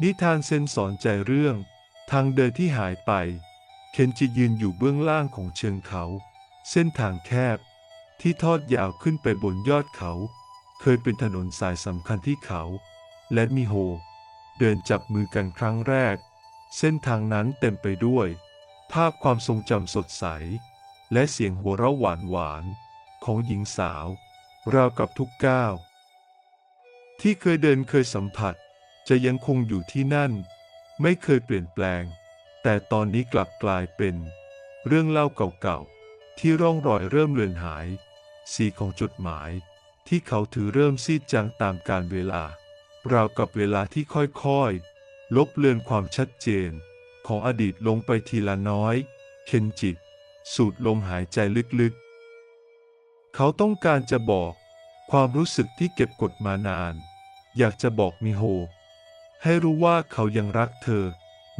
นิทานเซนสอนใจเรื่อง ทางเดินที่หายไป เคนจิยืนอยู่เบื้องล่างของเชิงเขา เส้นทางแคบ ที่ทอดยาวขึ้นไปบนยอดเขา เคยเป็นถนนสายสำคัญที่เขา และมิโฮ เดินจับมือกันครั้งแรก เส้นทางนั้นเต็มไปด้วย ภาพความทรงจำสดใส และเสียงหัวเราะหวานหวานๆของหญิงสาว ราวกับทุกก้าว ที่เคยเดินเคยสัมผัส จะยังคงอยู่ที่นั่น ไม่เคยเปลี่ยนแปลง แต่ตอนนี้กลับกลายเป็น เรื่องเล่าเก่าๆ ที่ร่องรอยเริ่มเลือนหาย สีของจดหมาย ที่เขาถือเริ่มซีดจางตามกาลเวลาราวกับเวลาที่ค่อยๆ ลบเลือนความชัดเจน ของอดีตลงไปทีละน้อยเคนจิต สูดลมหายใจลึกๆ เขาต้องการจะบอก ความรู้สึกที่เก็บกดมานาน อยากจะบอกมิโฮ ให้รู้ว่าเขายังรักเธอ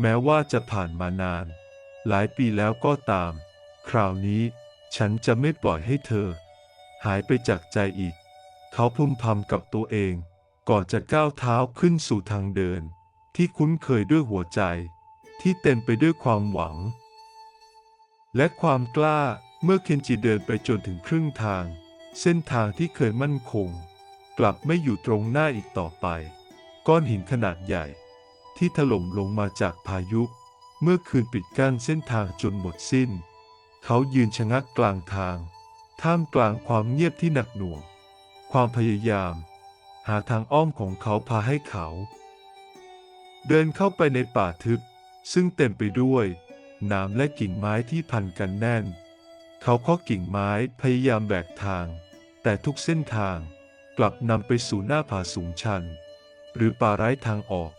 แม้ว่าจะผ่านมานาน หลายปีแล้วก็ตาม คราวนี้ฉันจะไม่ปล่อยให้เธอ หายไปจากใจอีก เขาพลุมพำกับตัวเอง ก่อนจะก้าวเท้าขึ้นสู่ทางเดิน ที่คุ้นเคยด้วยหัวใจ ที่เต็มไปด้วยความหวัง และความกล้าเมื่อเคนจิเดินไปจนถึงครึ่งทาง เส้นทางที่เคยมั่นคง กลับไม่อยู่ตรงหน้าอีกต่อไป ก้อนหินขนาดใหญ่ ที่ถล่มลงมาจากพายุ เมื่อคืนปิดกั้นเส้นทางจนหมดสิ้น เขายืนชะงักกลางทาง ท่ามกลางความเงียบที่หนักหน่วง ความพยายาม หาทางอ้อมของเขาพาให้เขา เดินเข้าไปในป่าทึบ ซึ่งเต็มไปด้วยหนามและกิ่งไม้ที่พันกันแน่น เขาเคาะกิ่งไม้พยายามแบกทาง แต่ทุกเส้นทางกลับนำไปสู่หน้าผาสูงชัน หรือป่าไร้ทางออก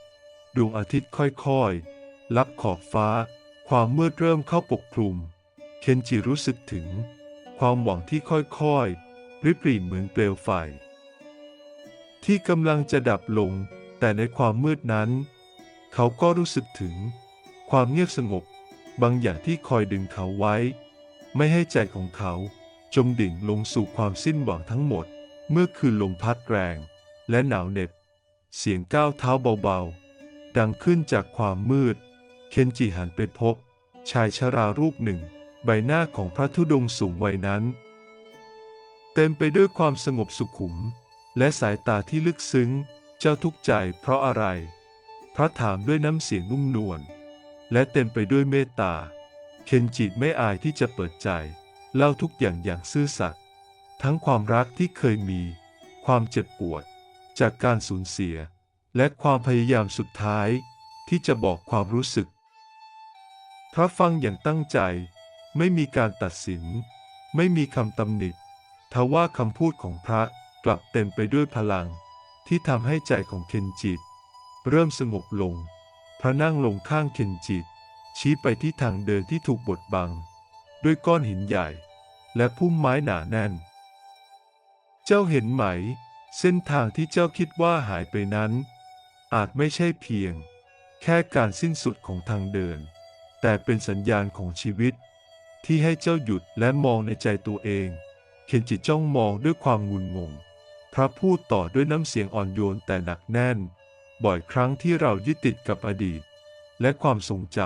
ดวงอาทิตย์ค่อยๆ ลับขอบฟ้า ความมืดเริ่มเข้าปกคลุม เคนจิรู้สึกถึง ความหวังที่ค่อยๆริบหรี่เหมือนเปลวไฟ ที่กำลังจะดับลง แต่ในความมืดนั้น เขาก็รู้สึกถึง ความเงียบสงบบางอย่างที่คอยดึงเขาไว้ ไม่ให้ใจของเขาจมดิ่งลงสู่ความสิ้นหวังทั้งหมด เมื่อคืนลมพัดแรง และหนาวเหน็บ เสียงก้าวเท้าเบาๆ ดังขึ้นจากความมืด เคนจิหันไปพบ ชายชรารูปหนึ่ง ใบหน้าของพระธุดงค์สูงวัยนั้น เต็มไปด้วยความสงบสุขุม และสายตาที่ลึกซึ้ง เจ้าทุกข์ใจเพราะอะไร พระถามด้วยน้ำเสียงนุ่มนวลและเต็มไปด้วยเมตตา เคนจิไม่อายที่จะเปิดใจ เล่าทุกอย่างอย่างซื่อสัตย์ทั้งความรักที่เคยมี ความเจ็บปวด จากการสูญเสีย และความพยายามสุดท้ายที่จะบอกความรู้สึกพระฟังอย่างตั้งใจ ไม่มีการตัดสิน ไม่มีคำตำหนิทว่าคำพูดของพระกลับเต็มไปด้วยพลัง ที่ทำให้ใจของเคนจิต เริ่มสงบลง พระนั่งลงข้างเคนจิต ชี้ไปที่ทางเดินที่ถูกบดบัง ด้วยก้อนหินใหญ่ และพุ่มไม้หนาแน่น เจ้าเห็นไหม เส้นทางที่เจ้าคิดว่าหายไปนั้น อาจไม่ใช่เพียง แค่การสิ้นสุดของทางเดิน แต่เป็นสัญญาณของชีวิต ที่ให้เจ้าหยุดและมองในใจตัวเองเคนจิจ้องมองด้วยความงุนงง พระพูดต่อด้วยน้ำเสียงอ่อนโยนแต่หนักแน่น บ่อยครั้งที่เรายึดติดกับอดีต และความทรงจ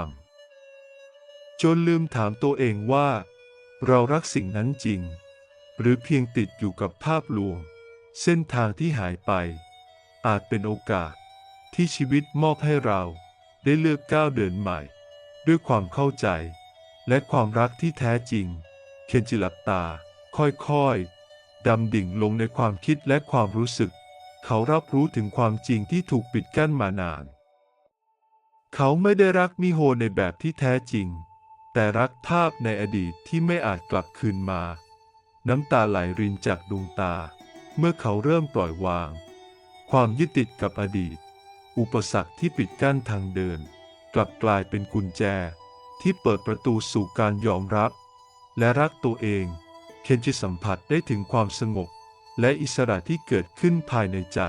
ำจนลืมถามตัวเองว่า เรารักสิ่งนั้นจริง หรือเพียงติดอยู่กับภาพลวง เส้นทางที่หายไป อาจเป็นโอกาสที่ชีวิตมอบให้เราได้เลือกก้าวเดินใหม่ ด้วยความเข้าใจ และความรักที่แท้จริง เคนจิหลับตา ค่อยๆ ดำดิ่งลงในความคิดและความรู้สึก เขารับรู้ถึงความจริงที่ถูกปิดกั้นมานาน เขาไม่ได้รักมิโฮในแบบที่แท้จริง แต่รักภาพในอดีตที่ไม่อาจกลับคืนมา น้ำตาไหลรินจากดวงตา เมื่อเขาเริ่มปล่อยวาง ความยึดติดกับอดีต อุปสรรคที่ปิดกั้นทางเดิน กลับกลายเป็นกุญแจ ที่เปิดประตูสู่การยอมรับ และรักตัวเอง เคนจิสัมผัสได้ถึงความสงบ และอิสระที่เกิดขึ้นภายในใจ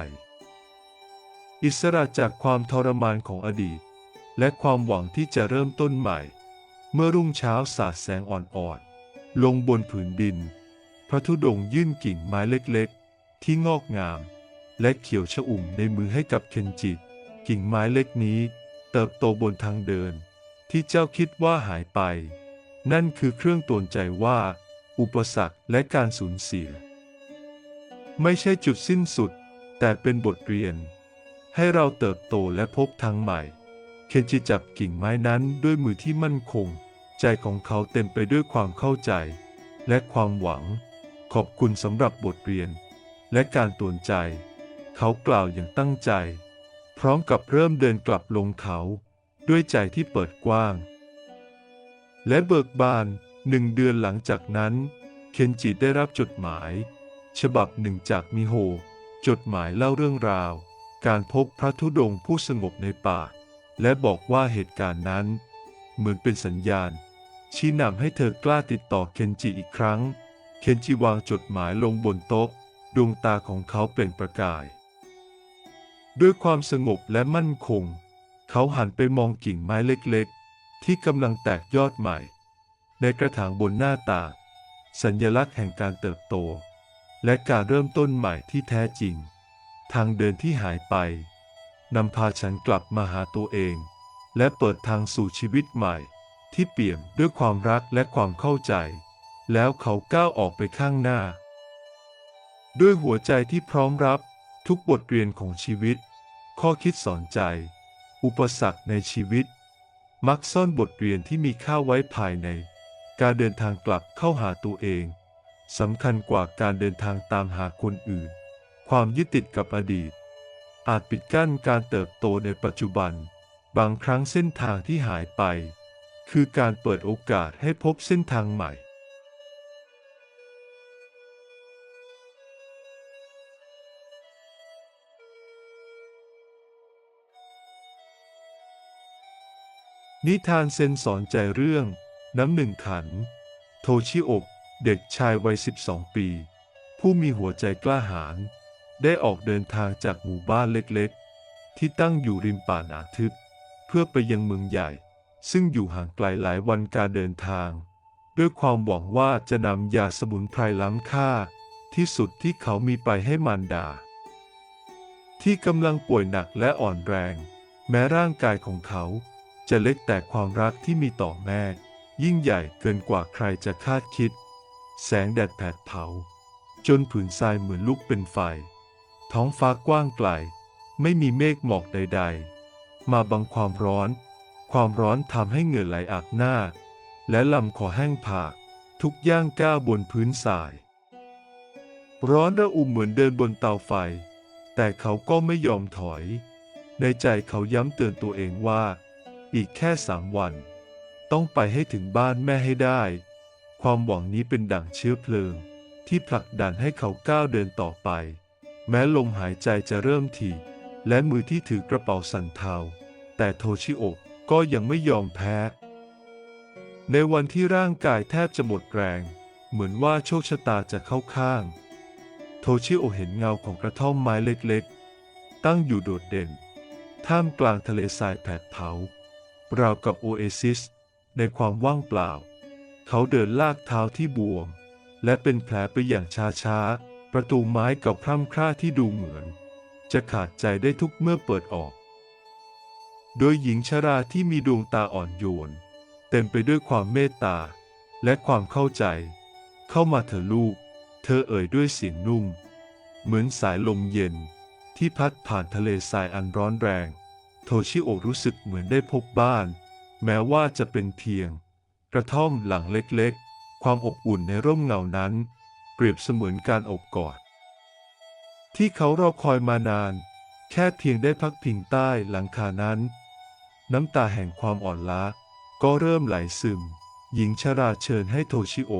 อิสระจากความทรมานของอดีต และความหวังที่จะเริ่มต้นใหม่ เมื่อรุ่งเช้าสาดแสงอ่อนๆลงบนผืนดิน พระธุดงยื่นกิ่งไม้เล็กๆ ที่งอกงาม และเขียวชอุ่มในมือให้กับเคนจิ กิ่งไม้เล็กนี้ เติบโตบนทางเดิน ที่เจ้าคิดว่าหายไป นั่นคือเครื่องตวนใจว่า อุปสรรคและการสูญเสีย ไม่ใช่จุดสิ้นสุด แต่เป็นบทเรียน ให้เราเติบโตและพบทางใหม่ เคนจิจับกิ่งไม้นั้นด้วยมือที่มั่นคง ใจของเขาเต็มไปด้วยความเข้าใจ และความหวัง ขอบคุณสำหรับบทเรียน และการตวนใจ เขากล่าวอย่างตั้งใจ พร้อมกับเริ่มเดินกลับลงเขา ด้วยใจที่เปิดกว้าง และเบิกบานหนึ่งเดือนหลังจากนั้น เคนจิได้รับจดหมาย ฉบับหนึ่งจากมิโฮ จดหมายเล่าเรื่องราว การพบพระธุดงค์ผู้สงบในป่า และบอกว่าเหตุการณ์นั้น เหมือนเป็นสัญญาณ ชี้นำให้เธอกล้าติดต่อเคนจิอีกครั้ง เคนจิวางจดหมายลงบนโต๊ะ ดวงตาของเขาเปล่งประกาย ด้วยความสงบและมั่นคง เขาหันไปมองกิ่งไม้เล็กๆ ที่กำลังแตกยอดใหม่ ในกระถางบนหน้าตา สัญลักษณ์แห่งการเติบโต และการเริ่มต้นใหม่ที่แท้จริง ทางเดินที่หายไปนำพาฉันกลับมาหาตัวเอง และเปิดทางสู่ชีวิตใหม่ ที่เปี่ยมด้วยความรักและความเข้าใจ แล้วเขาก้าวออกไปข้างหน้า ด้วยหัวใจที่พร้อมรับทุกบทเรียนของชีวิต ข้อคิดสอนใจ อุปสรรคในชีวิต มักซ่อนบทเรียนที่มีค่าไว้ภายใน การเดินทางกลับเข้าหาตัวเองสำคัญกว่าการเดินทางตามหาคนอื่น ความยึดติดกับอดีต อาจปิดกั้นการเติบโตในปัจจุบัน บางครั้งเส้นทางที่หายไป คือการเปิดโอกาสให้พบเส้นทางใหม่ นิทานเซนสอนใจเรื่อง น้ำหนึ่งขัน โทชิโอบเด็กชายวัย 12 ปี ผู้มีหัวใจกล้าหาญได้ออกเดินทางจากหมู่บ้านเล็กๆ ที่ตั้งอยู่ริมป่าหนาทึบ เพื่อไปยังเมืองใหญ่ ซึ่งอยู่ห่างไกลหลายวันการเดินทาง ด้วยความหวังว่าจะนำยาสมุนไพรล้ำค่า ที่สุดที่เขามีไปให้มารดา ที่กำลังป่วยหนักและอ่อนแรง แม้ร่างกายของเขา จะเล็กแต่ความรักที่มีต่อแม่ ยิ่งใหญ่เกินกว่าใครจะคาดคิด แสงแดดแผดเผา จนผืนทรายเหมือนลุกเป็นไฟ ท้องฟ้ากว้างไกล ไม่มีเมฆหมอกใด ๆ มาบังความร้อน ความร้อนทำให้เหงื่อไหลอาบหน้า และลำคอแห้งผาก ทุกย่างก้าวบนพื้นทราย ร้อนระอุเหมือนเดินบนเตาไฟ แต่เขาก็ไม่ยอมถอย ในใจเขาย้ำเตือนตัวเองว่า อีกแค่สามวัน ต้องไปให้ถึงบ้านแม่ให้ได้ ความหวังนี้เป็นดั่งเชื้อเพลิง ที่ผลักดันให้เขาก้าวเดินต่อไป แม้ลมหายใจจะเริ่มถี่ และมือที่ถือกระเป๋าสั่นเทา แต่โทชิโอะก็ยังไม่ยอมแพ้ ในวันที่ร่างกายแทบจะหมดแรง เหมือนว่าโชคชะตาจะเข้าข้าง โทชิโอเห็นเงาของกระท่อมไม้เล็กๆ ตั้งอยู่โดดเด่น ท่ามกลางทะเลทรายแผดเผา ราวกับโอเอซิส ในความว่างเปล่า เขาเดินลากเท้าที่บวม และเป็นแผลไปอย่างช้าๆ ประตูไม้ก่าพร่ำคร่าที่ดูเหมือน จะขาดใจได้ทุกเมื่อเปิดออก โดยหญิงชราที่มีดวงตาอ่อนโยน เต็มไปด้วยความเมตตา และความเข้าใจ เข้ามาเถอะลูก เธอเอ่ยด้วยเสียงนุ่ม เหมือนสายลมเย็นที่พัดผ่านทะเลทรายอันร้อนแรง โทชิโอรู้สึกเหมือนได้พบบ้าน แม้ว่าจะเป็นเพียง กระท่อมหลังเล็กๆ ความอบอุ่นในร่มเงานั้น เปรียบเสมือนการอบกอด ที่เขารอคอยมานาน แค่เพียงได้พักพิงใต้หลังคานั้น น้ำตาแห่งความอ่อนล้าก็เริ่มไหลซึม หญิงชราเชิญให้โทชิโอ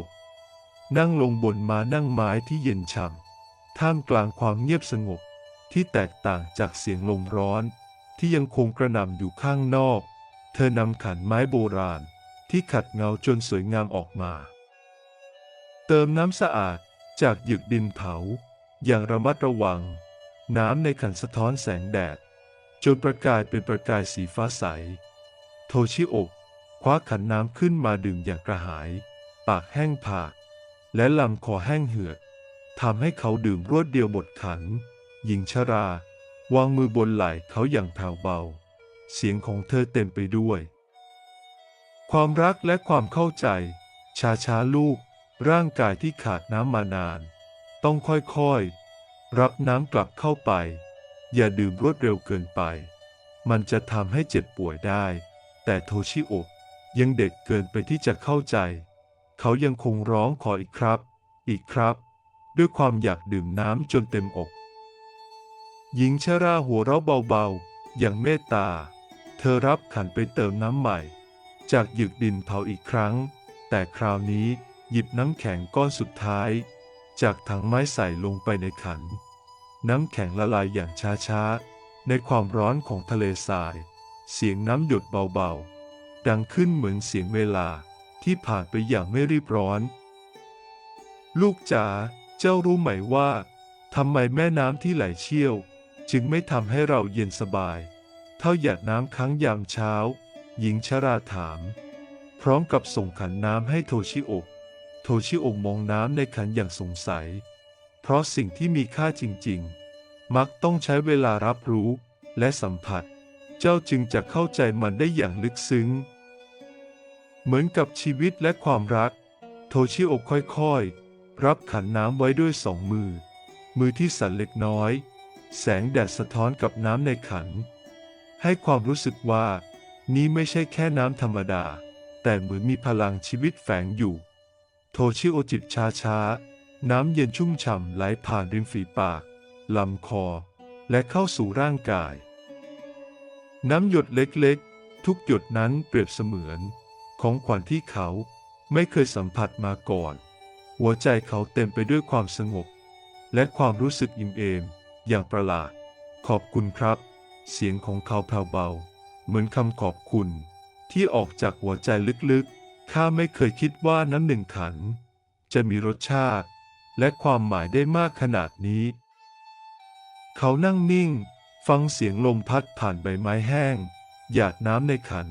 นั่งลงบนม้านั่งไม้ที่เย็นฉ่ำท่ามกลางความเงียบสงบที่แตกต่างจากเสียงลมร้อน ที่ยังคงกระหน่ำอยู่ข้างนอก เธอนำขันไม้โบราณที่ขัดเงาจนสวยงามออกมา เติมน้ำสะอาดจากหยึกดินเผา อย่างระมัดระวัง น้ำในขันสะท้อนแสงแดด จนประกายเป็นประกายสีฟ้าใส โทชิโอะคว้าขันน้ำขึ้นมาดื่มอย่างกระหาย ปากแห้งผาก และลำคอแห้งเหือดทำให้เขาดื่มรวดเดียวหมดขัน หญิงชรา วางมือบนไหล่เขาอย่างแผ่วเบา เสียงของเธอเต็มไปด้วย ความรักและความเข้าใจ ชาช้าๆลูก ร่างกายที่ขาดน้ำมานาน ต้องค่อยๆ รับน้ำกลับเข้าไป อย่าดื่มรวดเร็วเกินไป มันจะทำให้เจ็บป่วยได้ แต่โทชิโอะยังเด็กเกินไปที่จะเข้าใจ เขายังคงร้องขออีกครับ อีกครับ ด้วยความอยากดื่มน้ำจนเต็มอก หญิงชราหัวเราะเบาๆ อย่างเมตตา เธอรับขันไปเติมน้ำใหม่ จากหยึกดินเผาอีกครั้ง แต่คราวนี้หยิบน้ำแข็งก้อนสุดท้าย จากถังไม้ใส่ลงไปในขัน น้ำแข็งละลายอย่างช้าๆ ในความร้อนของทะเลทราย เสียงน้ำหยดเบาๆ ดังขึ้นเหมือนเสียงเวลาที่ผ่านไปอย่างไม่รีบร้อน ลูกจ๋าเจ้ารู้ไหมว่าทำไมแม่น้ำที่ไหลเชี่ยว จึงไม่ทำให้เราเย็นสบาย เท่าหยาดน้ำครั้งยามเช้า หญิงชราถาม พร้อมกับส่งขันน้ำให้โทชิโอะโทชิโอะมองน้ำในขันอย่างสงสัย เพราะสิ่งที่มีค่าจริง ๆ มักต้องใช้เวลารับรู้และสัมผัส เจ้าจึงจะเข้าใจมันได้อย่างลึกซึ้ง เหมือนกับชีวิตและความรัก โทชิโอะค่อยๆ รับขันน้ำไว้ด้วยสองมือ มือที่สั่นเล็กน้อย แสงแดดสะท้อนกับน้ำในขัน ให้ความรู้สึกว่า นี้ไม่ใช่แค่น้ำธรรมดา แต่เหมือนมีพลังชีวิตแฝงอยู่ โทชิโอจิบช้าช้าๆน้ำเย็นชุ่มฉ่ำไหลผ่านริมฝีปาก ลำคอ และเข้าสู่ร่างกาย น้ำหยดเล็กๆ ทุกหยดนั้นเปรียบเสมือน ของขวัญที่เขาไม่เคยสัมผัสมาก่อน หัวใจเขาเต็มไปด้วยความสงบ และความรู้สึกอิ่มเอม อย่างประหลาด ขอบคุณครับ เสียงของเขาแผ่วเบา เหมือนคำขอบคุณ ที่ออกจากหัวใจลึกๆ ข้าไม่เคยคิดว่าน้ำหนึ่งขัน จะมีรสชาติ และความหมายได้มากขนาดนี้ เขานั่งนิ่ง ฟังเสียงลมพัดผ่านใบไม้แห้ง หยาดน้ำในขัน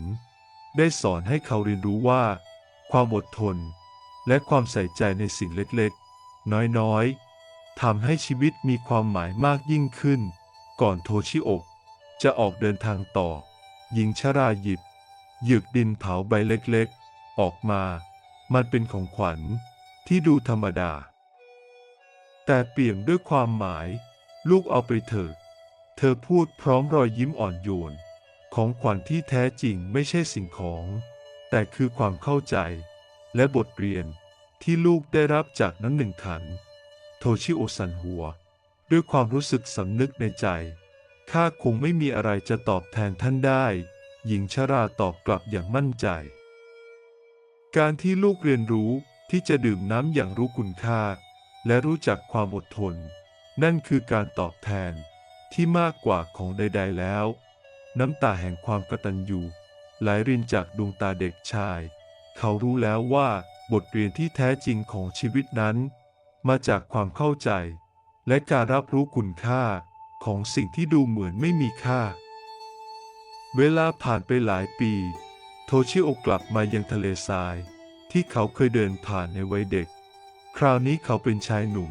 ได้สอนให้เขาเรียนรู้ว่า ความอดทน และความใส่ใจในสิ่งเล็กๆ น้อยๆ ทำให้ชีวิตมีความหมายมากยิ่งขึ้น ก่อนโทชิโอะจะออกเดินทางต่อ หญิงชราหยิบ หยึกดินเผาใบเล็กๆ ออกมา มันเป็นของขวัญที่ดูธรรมดา แต่เปี่ยมด้วยความหมาย ลูกเอาไปเถิดเธอพูดพร้อมรอยยิ้มอ่อนโยน ของขวัญที่แท้จริงไม่ใช่สิ่งของ แต่คือความเข้าใจ และบทเรียนที่ลูกได้รับจากนั้นหนึ่งขัน โทชิโอสันหัว ด้วยความรู้สึกสำนึกในใจ ข้าคงไม่มีอะไรจะตอบแทนท่านได้ หญิงชราตอบกลับอย่างมั่นใจ การที่ลูกเรียนรู้ที่จะดื่มน้ำอย่างรู้คุณค่า และรู้จักความอดทน นั่นคือการตอบแทนที่มากกว่าของใด ๆ แล้ว น้ำตาแห่งความกตัญญูไหลรินจากดวงตาเด็กชาย เขารู้แล้วว่าบทเรียนที่แท้จริงของชีวิตนั้น มาจากความเข้าใจ และการรับรู้คุณค่าของสิ่งที่ดูเหมือนไม่มีค่า เวลาผ่านไปหลายปี โทชิโอกลับมายังทะเลทราย ที่เขาเคยเดินผ่านในวัยเด็ก คราวนี้เขาเป็นชายหนุ่ม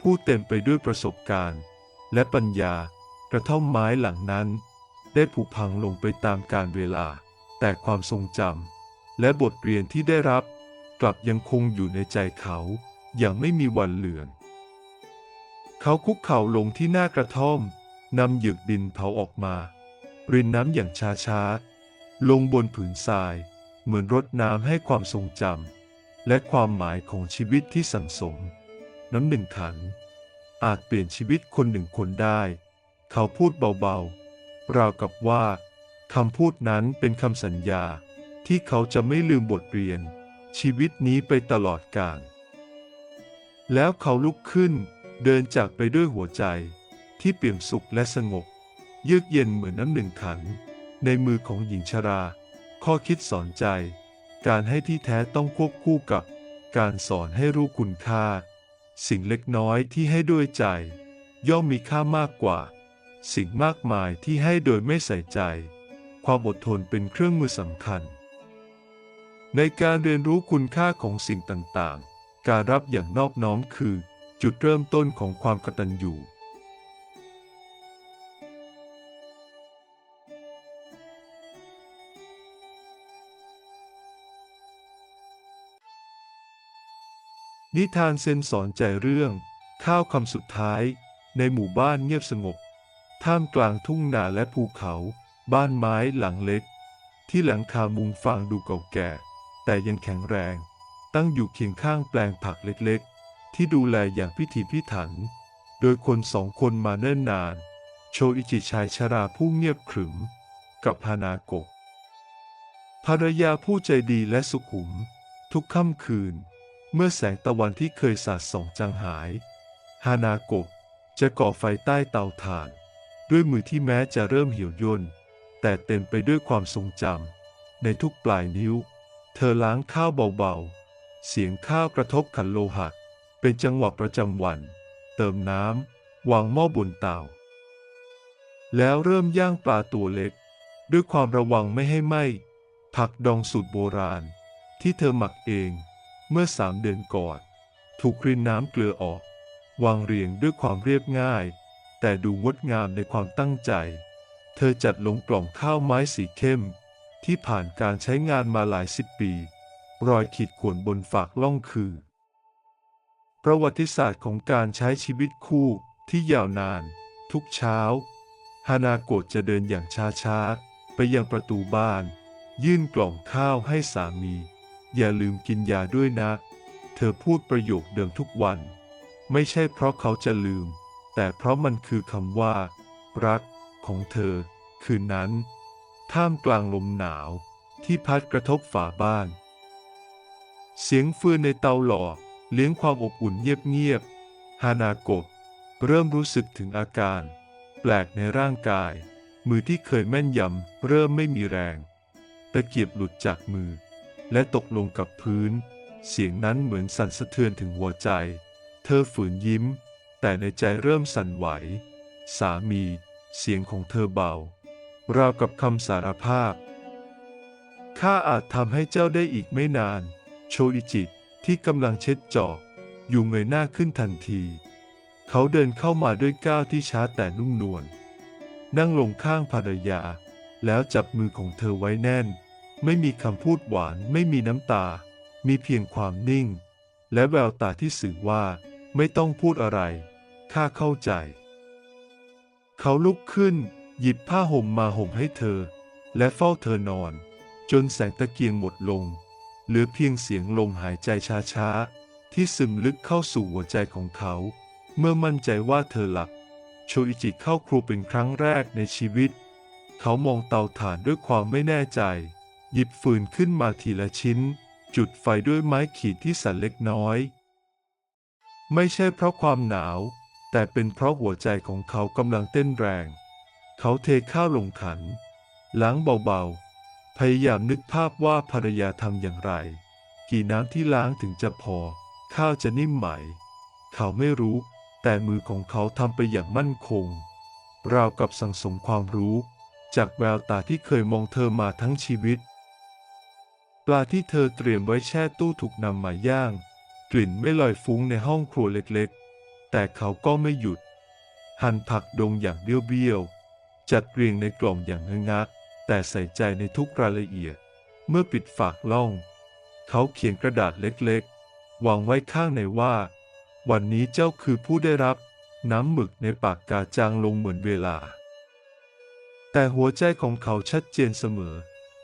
ผู้เต็มไปด้วยประสบการณ์ และปัญญากระท่อมไม้หลังนั้น ได้ผุพังลงไปตามกาลเวลา แต่ความทรงจำและบทเรียนที่ได้รับ กลับยังคงอยู่ในใจเขา อย่างไม่มีวันเลือน เขาคุกเข่าลงที่หน้ากระท่อมนำหยึกดินเผาออกมา รินน้ำอย่างช้าๆ ลงบนผืนทราย เหมือนรดน้ำให้ความทรงจำและความหมายของชีวิตที่สั่งสม น้ำหนึ่งขัน อาจเปลี่ยนชีวิตคนหนึ่งคนได้ เขาพูดเบาๆ ราวกับว่าคำพูดนั้นเป็นคำสัญญาที่เขาจะไม่ลืมบทเรียน ชีวิตนี้ไปตลอดกาล แล้วเขาลุกขึ้น เดินจากไปด้วยหัวใจ ที่เปี่ยมสุขและสงบ เยือกเย็นเหมือนน้ำหนึ่งขันในมือของหญิงชรา ข้อคิดสอนใจ การให้ที่แท้ต้องควบคู่กับ การสอนให้รู้คุณค่า สิ่งเล็กน้อยที่ให้ด้วยใจ ย่อมมีค่ามากกว่า สิ่งมากมายที่ให้โดยไม่ใส่ใจ ความอดทนเป็นเครื่องมือสำคัญ ในการเรียนรู้คุณค่าของสิ่งต่างๆ การรับอย่างนอบน้อมคือ จุดเริ่มต้นของความกตัญญูนิทานเซนสอนใจเรื่อง ข้าวคำสุดท้ายในหมู่บ้านเงียบสงบ ท่ามกลางทุ่งนาและภูเขา บ้านไม้หลังเล็ก ที่หลังคามุงฟางดูเก่าแก่ แต่ยังแข็งแรง ตั้งอยู่เคียงข้างแปลงผักเล็กๆ ที่ดูแลอย่างพิถีพิถัน โดยคนสองคนมาเนิ่นนาน โชอิจิชายชราผู้เงียบขรึม กับฮานาโกะภรรยาผู้ใจดีและสุขุม ทุกค่ำคืน เมื่อแสงตะวันที่เคยสาดส่องจางหายฮานาโกะจะก่อไฟใต้เตาถ่าน ด้วยมือที่แม้จะเริ่มเหี่ยวย่นแต่เต็มไปด้วยความทรงจำในทุกปลายนิ้ว เธอล้างข้าวเบาๆ เสียงข้าวกระทบขันโลหะ เป็นจังหวะประจำวัน เติมน้ำวางหม้อบนเตา แล้วเริ่มย่างปลาตัวเล็ก ด้วยความระวังไม่ให้ไหม้ผักดองสูตรโบราณ ที่เธอหมักเองเมื่อสามเดือนก่อนถูกรินน้ำเกลือออก วางเรียงด้วยความเรียบง่าย แต่ดูงดงามในความตั้งใจ เธอจัดลงกล่องข้าวไม้สีเข้ม ที่ผ่านการใช้งานมาหลายสิบปี รอยขีดข่วนบนฝากล่องคือ ประวัติศาสตร์ของการใช้ชีวิตคู่ที่ยาวนาน ทุกเช้า ฮานาโกะจะเดินอย่างช้าๆ ไปยังประตูบ้าน ยื่นกล่องข้าวให้สามี อย่าลืมกินยาด้วยนะ เธอพูดประโยคเดิมทุกวัน ไม่ใช่เพราะเขาจะลืม แต่เพราะมันคือคำว่า รักของเธอ คืนนั้น ท่ามกลางลมหนาวที่พัดกระทบฝาบ้าน เสียงฟืนในเตาหล่อเลี้ยงความอบอุ่นเงียบๆ ฮานาโกะเริ่มรู้สึกถึงอาการ แปลกในร่างกาย มือที่เคยแม่นยำเริ่มไม่มีแรง ตะเกียบหลุดจากมือ และตกลงกับพื้น เสียงนั้นเหมือนสั่นสะเทือนถึงหัวใจ เธอฝืนยิ้ม แต่ในใจเริ่มสั่นไหว สามี เสียงของเธอเบา ราวกับคำสารภาพข้าอาจทำให้เจ้าได้อีกไม่นาน โชอิจิที่กำลังเช็ดจอกอยู่เงยหน้าขึ้นทันที เขาเดินเข้ามาด้วยก้าวที่ช้าแต่นุ่มนวลนั่งลงข้างภรรยา แล้วจับมือของเธอไว้แน่น ไม่มีคำพูดหวานไม่มีน้ำตา มีเพียงความนิ่ง และแววตาที่สื่อว่า ไม่ต้องพูดอะไร ข้าเข้าใจ เขาลุกขึ้น หยิบผ้าห่มมาห่มให้เธอ และเฝ้าเธอนอน จนแสงตะเกียงหมดลง เหลือเพียงเสียงลมหายใจช้าๆ ที่ซึมลึกเข้าสู่หัวใจของเขา เมื่อมั่นใจว่าเธอหลับ โชอิจิเข้าครัวเป็นครั้งแรกในชีวิต เขามองเตาถ่านด้วยความไม่แน่ใจ หยิบฟืนขึ้นมาทีละชิ้น จุดไฟด้วยไม้ขีดที่สั่นเล็กน้อย ไม่ใช่เพราะความหนาว แต่เป็นเพราะหัวใจของเขากำลังเต้นแรง เขาเทข้าวลงขันล้างเบาๆ พยายามนึกภาพว่าภรรยาทำอย่างไร กี่น้ำที่ล้างถึงจะพอ ข้าวจะนิ่มไหม เขาไม่รู้ แต่มือของเขาทำไปอย่างมั่นคง ราวกับสั่งสมความรู้ จากแววตาที่เคยมองเธอมาทั้งชีวิต ปลาที่เธอเตรียมไว้แช่ตู้ถูกนำมาย่าง กลิ่นไม่ลอยฟุ้งในห้องครัวเล็กๆ แต่เขาก็ไม่หยุด หั่นผักดงอย่างเบี้ยวๆจัดเรียงในกล่องอย่างงะๆ แต่ใส่ใจในทุกรายละเอียด เมื่อปิดฝากล่อง เขาเขียนกระดาษเล็กๆ วางไว้ข้างในว่า วันนี้เจ้าคือผู้ได้รับ น้ำหมึกในปากกาจางลงเหมือนเวลา แต่หัวใจของเขาชัดเจนเสมอ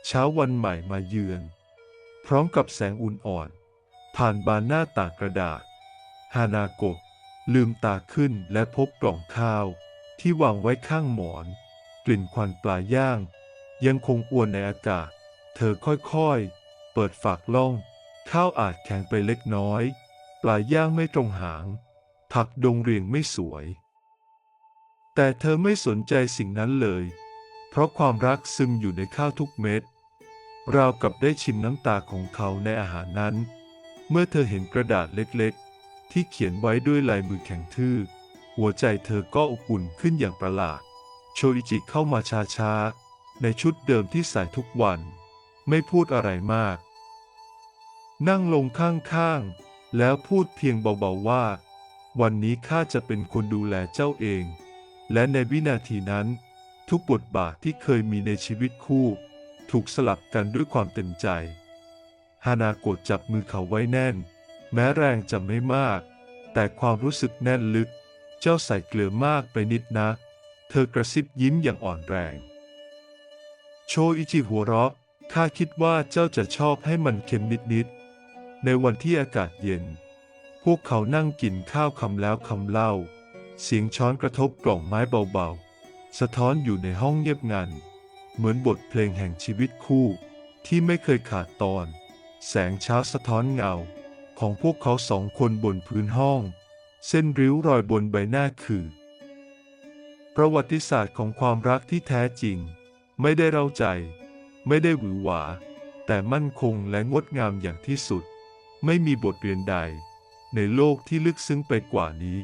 เช้าวันใหม่มาเยือน พร้อมกับแสงอุ่นอ่อน ผ่านบานหน้าต่างกระดาษ ฮานาโกะลืมตาขึ้นและพบกล่องข้าว ที่วางไว้ข้างหมอน กลิ่นควันปลาย่าง ยังคงอ้วนในอากาศ เธอค่อยๆ เปิดฝากล่อง ข้าวอาจแข็งไปเล็กน้อย ปลาย่างไม่ตรงหาง ผักดงเรียงไม่สวย แต่เธอไม่สนใจสิ่งนั้นเลย เพราะความรักซึมอยู่ในข้าวทุกเม็ด ราวกับได้ชิมน้ำตาของเขาในอาหารนั้น เมื่อเธอเห็นกระดาษเล็กๆ ที่เขียนไว้ด้วยลายมือแข็งทื่อหัวใจเธอก็อบอุ่นขึ้นอย่างประหลาด โชอิจิเข้ามาช้าๆ ในชุดเดิมที่ใส่ทุกวัน ไม่พูดอะไรมาก นั่งลงข้างๆ แล้วพูดเพียงเบาๆว่า วันนี้ข้าจะเป็นคนดูแลเจ้าเอง และในวินาทีนั้น ทุกบทบาทที่เคยมีในชีวิตคู่ ถูกสลับกันด้วยความเต็มใจฮานาโกะจับมือเขาไว้แน่น แม้แรงจะไม่มาก แต่ความรู้สึกแน่นลึก เจ้าใส่เกลือมากไปนิดนะ เธอกระซิบยิ้มอย่างอ่อนแรง โชอิจิหัวเราะ ข้าคิดว่าเจ้าจะชอบให้มันเค็มนิดๆ ในวันที่อากาศเย็น พวกเขานั่งกินข้าวคำแล้วคำเล่า เสียงช้อนกระทบกล่องไม้เบาๆ สะท้อนอยู่ในห้องเงียบงัน เหมือนบทเพลงแห่งชีวิตคู่ ที่ไม่เคยขาดตอน แสงเช้าสะท้อนเงา ของพวกเขาสองคนบนพื้นห้อง เส้นริ้วรอยบนใบหน้าคือ ประวัติศาสตร์ของความรักที่แท้จริง ไม่ได้เร้าใจ ไม่ได้หวือหวา แต่มั่นคงและงดงามอย่างที่สุด ไม่มีบทเรียนใด ในโลกที่ลึกซึ้งไปกว่านี้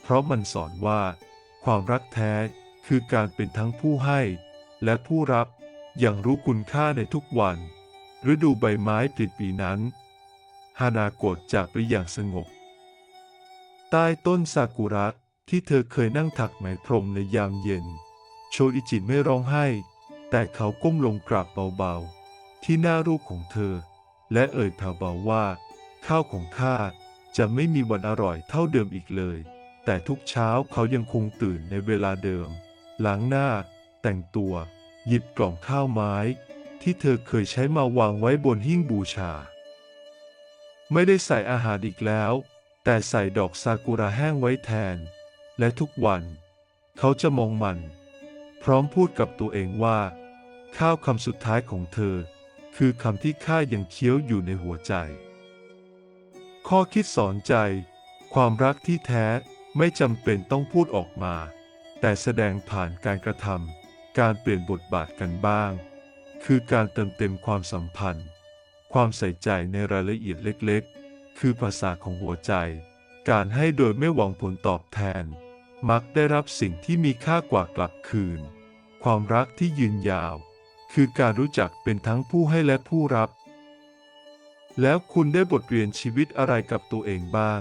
เพราะมันสอนว่า ความรักแท้คือการเป็นทั้งผู้ให้ และผู้รับอย่างรู้คุณค่าในทุกวัน ฤดูใบไม้ผลิปีนั้น ฮานาโกะจากไปอย่างสงบ ใต้ต้นซากุระที่เธอเคยนั่งถักไหมพรมในยามเย็น โชอิจิไม่ร้องไห้ แต่เขาก้มลงกราบเบาๆ ที่หน้ารูปของเธอ และเอ่ยแผ่วเบาว่า ข้าวของข้าจะไม่มีวันอร่อยเท่าเดิมอีกเลย แต่ทุกเช้าเขายังคงตื่นในเวลาเดิม ล้างหน้า แต่งตัว หยิบกล่องข้าวไม้ ที่เธอเคยใช้มาวางไว้บนหิ้งบูชา ไม่ได้ใส่อาหารอีกแล้ว แต่ใส่ดอกซากุระแห้งไว้แทน และทุกวัน เขาจะมองมัน พร้อมพูดกับตัวเองว่า ข้าวคำสุดท้ายของเธอ คือคำที่ข้ายังเคี้ยวอยู่ในหัวใจ ข้อคิดสอนใจ ความรักที่แท้ไม่จำเป็นต้องพูดออกมา แต่แสดงผ่านการกระทำการเปลี่ยนบทบาทกันบ้าง คือการเติมเต็มความสัมพันธ์ ความใส่ใจในรายละเอียดเล็กๆ คือภาษาของหัวใจ การให้โดยไม่หวังผลตอบแทน มักได้รับสิ่งที่มีค่ากว่ากลับคืน ความรักที่ยืนยาว คือการรู้จักเป็นทั้งผู้ให้และผู้รับ แล้วคุณได้บทเรียนชีวิตอะไรกับตัวเองบ้าง